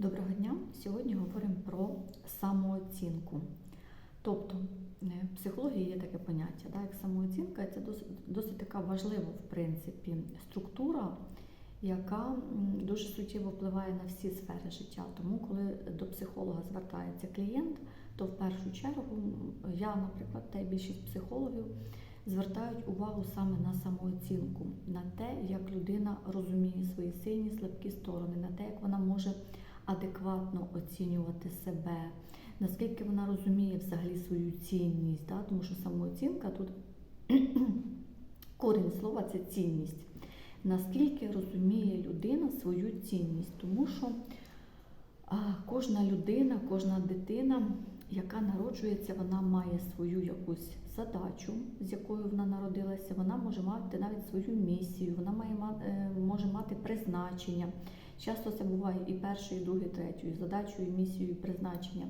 Доброго дня! Сьогодні говоримо про самооцінку. Тобто, е, в психології є таке поняття, да, як самооцінка, це досить, досить така важлива, в принципі, структура, яка дуже суттєво впливає на всі сфери життя. Тому, коли до психолога звертається клієнт, то в першу чергу я, наприклад, та й більшість психологів звертають увагу саме на самооцінку, на те, як людина розуміє свої сильні, слабкі сторони, на те, як вона може адекватно оцінювати себе, наскільки вона розуміє взагалі свою цінність, да? тому що самооцінка тут корінь слова це цінність. Наскільки розуміє людина свою цінність, тому що а, кожна людина, кожна дитина, яка народжується, вона має свою якусь задачу, з якою вона народилася, вона може мати навіть свою місію, вона має ма- е, може мати призначення. Часто це буває і першою, і другою, і третьою, задачею, і місією, і призначення.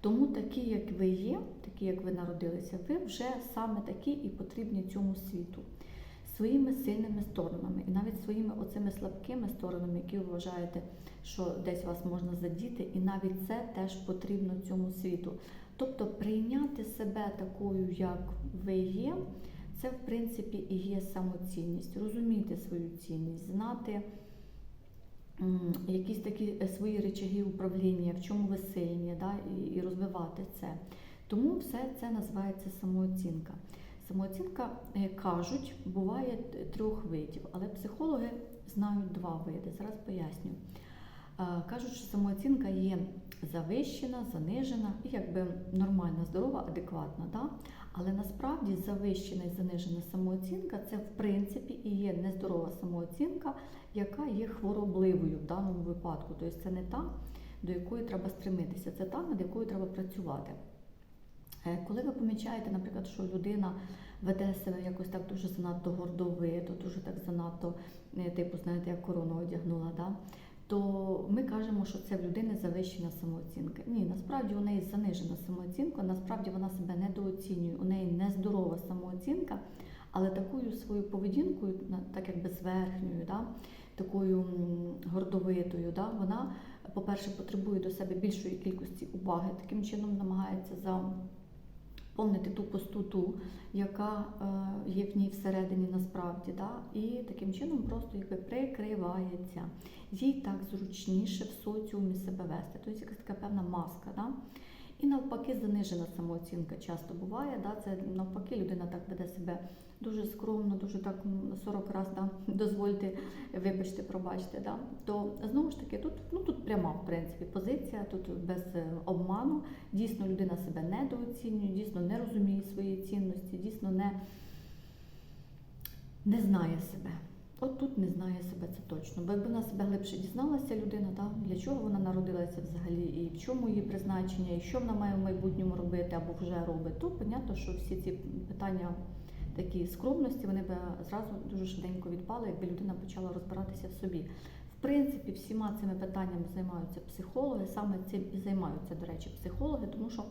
Тому такі, як ви є, такі, як ви народилися, ви вже саме такі і потрібні цьому світу. Своїми сильними сторонами і навіть своїми оцими слабкими сторонами, які ви вважаєте, що десь вас можна задіти, і навіть це теж потрібно цьому світу. Тобто прийняти себе такою, як ви є, це в принципі і є самоцінність, розуміти свою цінність, знати якісь такі е, свої речаги управління, в чому ви сильні, да, і, розвивати це. Тому все це називається самооцінка. Самооцінка, е, кажуть, буває трьох видів, але психологи знають два види. Зараз поясню. Е, Кажуть, що самооцінка є завищена, занижена якби нормальна, здорова, адекватна. Да? Але насправді завищена і занижена самооцінка це в принципі і є нездорова самооцінка, яка є хворобливою в даному випадку. Тобто це не та, до якої треба стремитися, це та, над якою треба працювати. Е, Коли ви помічаєте, наприклад, що людина веде себе якось так дуже занадто гордовито, дуже так занадто, е, типу, знаєте, як корону одягнула, да? То ми кажемо, що це в людини завищена самооцінка. Ні, насправді у неї занижена самооцінка, насправді вона себе недооцінює, у неї нездорова самооцінка, але такою своєю поведінкою, так якби зверхньою, да? такою гордовитою, да? вона, по-перше, потребує до себе більшої кількості уваги, таким чином намагається заповнити ту пустоту, яка е, є в ній всередині насправді, да? і таким чином просто якби прикривається. Їй так зручніше в соціумі себе вести. Тобто якась така певна маска. Да? І навпаки, занижена самооцінка часто буває. Да? Це навпаки, людина так веде себе дуже скромно, дуже так 40 разів да? дозвольте, вибачте, пробачте. Да? То знову ж таки, тут, ну, тут пряма в принципі позиція, тут без е, обману. Дійсно, людина себе недооцінює, дійсно не розуміє свої цінності, дійсно не, не знає себе. От тут не знає себе це точно. Бо якби вона себе глибше дізналася людина, да, для чого вона народилася взагалі, і в чому її призначення, і що вона має в майбутньому робити або вже робить, то понятно, що всі ці питання такі скромності вони б зразу дуже швиденько відпали, якби людина почала розбиратися в собі. В принципі, всіма цими питаннями займаються психологи, саме цим і займаються, до речі, психологи, тому що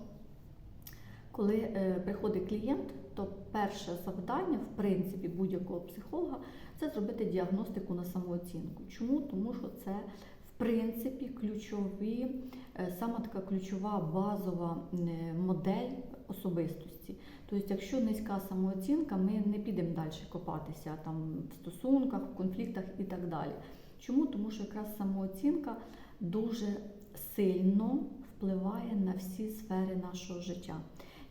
коли е, приходить клієнт, то перше завдання, в принципі, будь-якого психолога це зробити діагностику на самооцінку. Чому? Тому що це принципі ключові, е, саме така ключова базова е, модель особистості. Тобто, якщо низька самооцінка, ми не підемо далі копатися там в стосунках, в конфліктах і так далі. Чому? Тому що якраз самооцінка дуже сильно впливає на всі сфери нашого життя.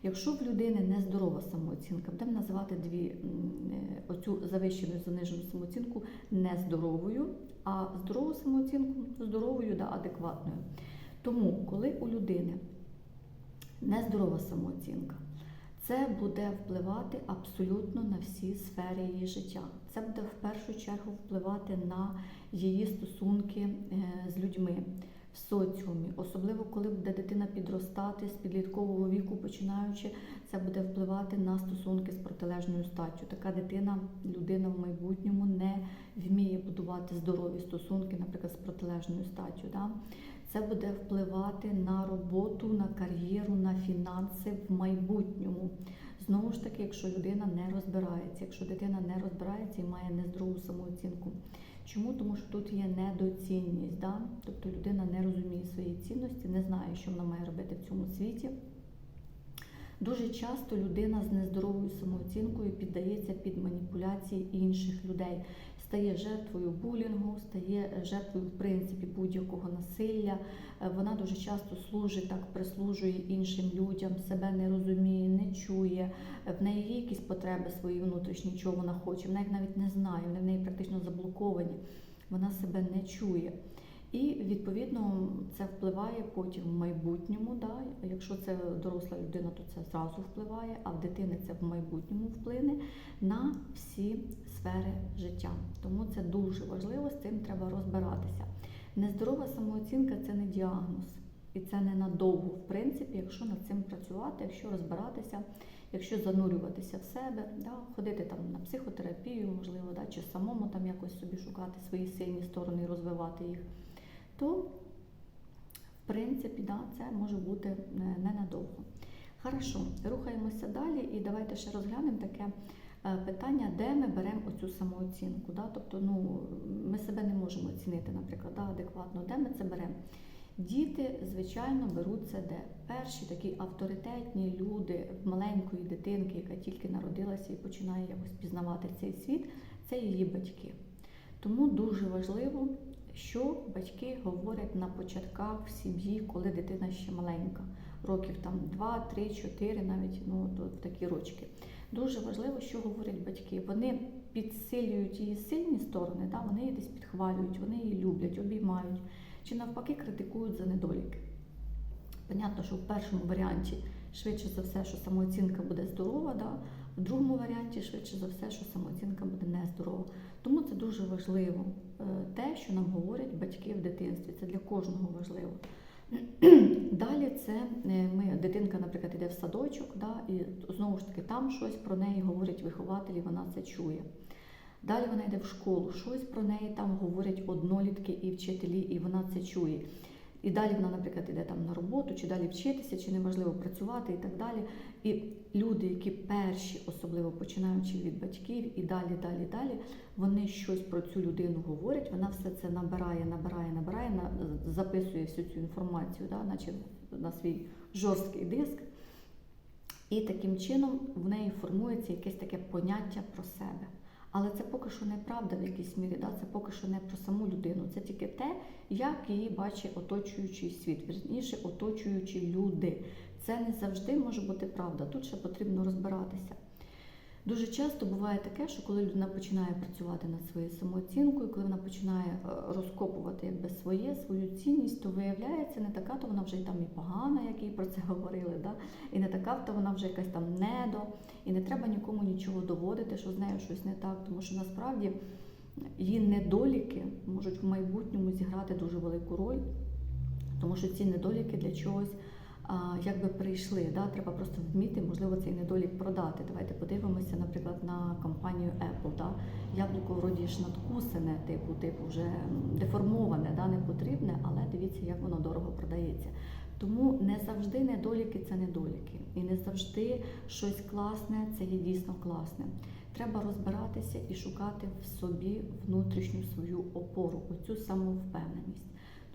Якщо в людини нездорова самооцінка, будемо називати дві е, оцю завищену і занижену самооцінку нездоровою, а здорову самооцінку здоровою да адекватною. Тому, коли у людини нездорова самооцінка, це буде впливати абсолютно на всі сфери її життя. Це буде в першу чергу впливати на її стосунки е, з людьми в соціумі, особливо коли буде дитина підростати з підліткового віку, починаючи, це буде впливати на стосунки з протилежною статтю. Така дитина, людина в майбутньому не вміє будувати здорові стосунки, наприклад, з протилежною статтю. Да? Це буде впливати на роботу, на кар'єру, на фінанси в майбутньому. Знову ж таки, якщо людина не розбирається, якщо дитина не розбирається і має нездорову самооцінку. Чому? Тому що тут є недоцінність, да? тобто людина не розуміє свої цінності, не знає, що вона має робити в цьому світі. Дуже часто людина з нездоровою самооцінкою піддається під маніпуляції інших людей, стає жертвою булінгу, стає жертвою в принципі будь-якого насилля. Е, Вона дуже часто служить так, прислужує іншим людям, себе не розуміє, не чує. Е, В неї є якісь потреби свої внутрішні, чого вона хоче. Вона їх навіть не знає, вони в неї практично заблоковані. Вона себе не чує. І відповідно це впливає потім в майбутньому. Да? Якщо це доросла людина, то це зразу впливає, а в дитини це в майбутньому вплине на всі сфери життя. Тому це дуже важливо, з цим треба розбиратися. Нездорова самооцінка це не діагноз, і це не надовго, в принципі, якщо над цим працювати, якщо розбиратися, якщо занурюватися в себе, да? ходити там на психотерапію, можливо, да? чи самому там якось собі шукати свої сильні сторони і розвивати їх то в принципі да, це може бути е, ненадовго. Хорошо, рухаємося далі і давайте ще розглянемо таке е, питання, де ми беремо оцю самооцінку. Да? Тобто ну, ми себе не можемо оцінити, наприклад, да, адекватно, де ми це беремо. Діти, звичайно, беруть це де. Перші такі авторитетні люди маленької дитинки, яка тільки народилася і починає якось пізнавати цей світ, це її батьки. Тому дуже важливо що батьки говорять на початках в сім'ї, коли дитина ще маленька, років там 2, 3, 4, навіть ну, в такі рочки. Дуже важливо, що говорять батьки. Вони підсилюють її сильні сторони, да? вони її десь підхвалюють, вони її люблять, обіймають, чи навпаки критикують за недоліки. Понятно, що в першому варіанті швидше за все, що самооцінка буде здорова, да? В другому варіанті швидше за все, що самооцінка буде нездорова. Тому це дуже важливо, е, те, що нам говорять батьки в дитинстві. Це для кожного важливо. Далі це е, ми, дитинка, наприклад, йде в садочок, да, і знову ж таки там щось про неї говорять вихователі, вона це чує. Далі вона йде в школу, щось про неї там говорять однолітки і вчителі, і вона це чує. І далі вона, наприклад, йде там на роботу, чи далі вчитися, чи неможливо працювати і так далі. І люди, які перші, особливо починаючи від батьків, і далі, далі, далі, вони щось про цю людину говорять, вона все це набирає, набирає, набирає, на, записує всю цю інформацію, да, наче на свій жорсткий диск. І таким чином в неї формується якесь таке поняття про себе. Але це поки що неправда в якійсь мірі, да? це поки що не про саму людину. Це тільки те, як її бачить оточуючий світ, верніше оточуючі люди. Це не завжди може бути правда. Тут ще потрібно розбиратися. Дуже часто буває таке, що коли людина починає працювати над своєю самооцінкою, коли вона починає е, розкопувати якби своє, свою цінність, то виявляється, не така, то вона вже й там і погана, як їй про це говорили, да? і не така, то вона вже якась там недо, і не треба нікому нічого доводити, що з нею щось не так, тому що насправді її недоліки можуть в майбутньому зіграти дуже велику роль, тому що ці недоліки для чогось якби прийшли. Да? Треба просто вміти, можливо, цей недолік продати. Давайте подивимося, наприклад, на компанію Apple. Да? Яблуко вроді ж надкусене, типу, типу вже деформоване, да? не потрібне, але дивіться, як воно дорого продається. Тому не завжди недоліки це недоліки. І не завжди щось класне це є дійсно класне. Треба розбиратися і шукати в собі внутрішню свою опору, оцю самовпевненість.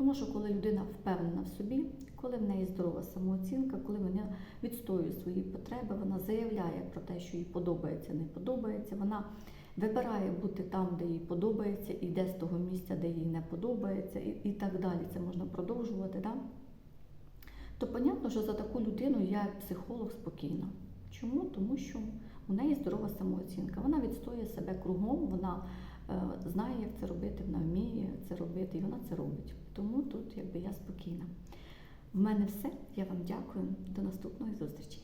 Тому що коли людина впевнена в собі, коли в неї здорова самооцінка, коли вона відстоює свої потреби, вона заявляє про те, що їй подобається, не подобається, вона вибирає бути там, де їй подобається, і йде з того місця, де їй не подобається, і, і так далі. Це можна продовжувати. Да? То понятно, що за таку людину я як психолог спокійна. Чому? Тому що у неї здорова самооцінка. Вона відстоює себе кругом, вона знає, як це робити, вона вміє це робити, і вона це робить. Тому тут якби я спокійна. В мене все. Я вам дякую. До наступної зустрічі.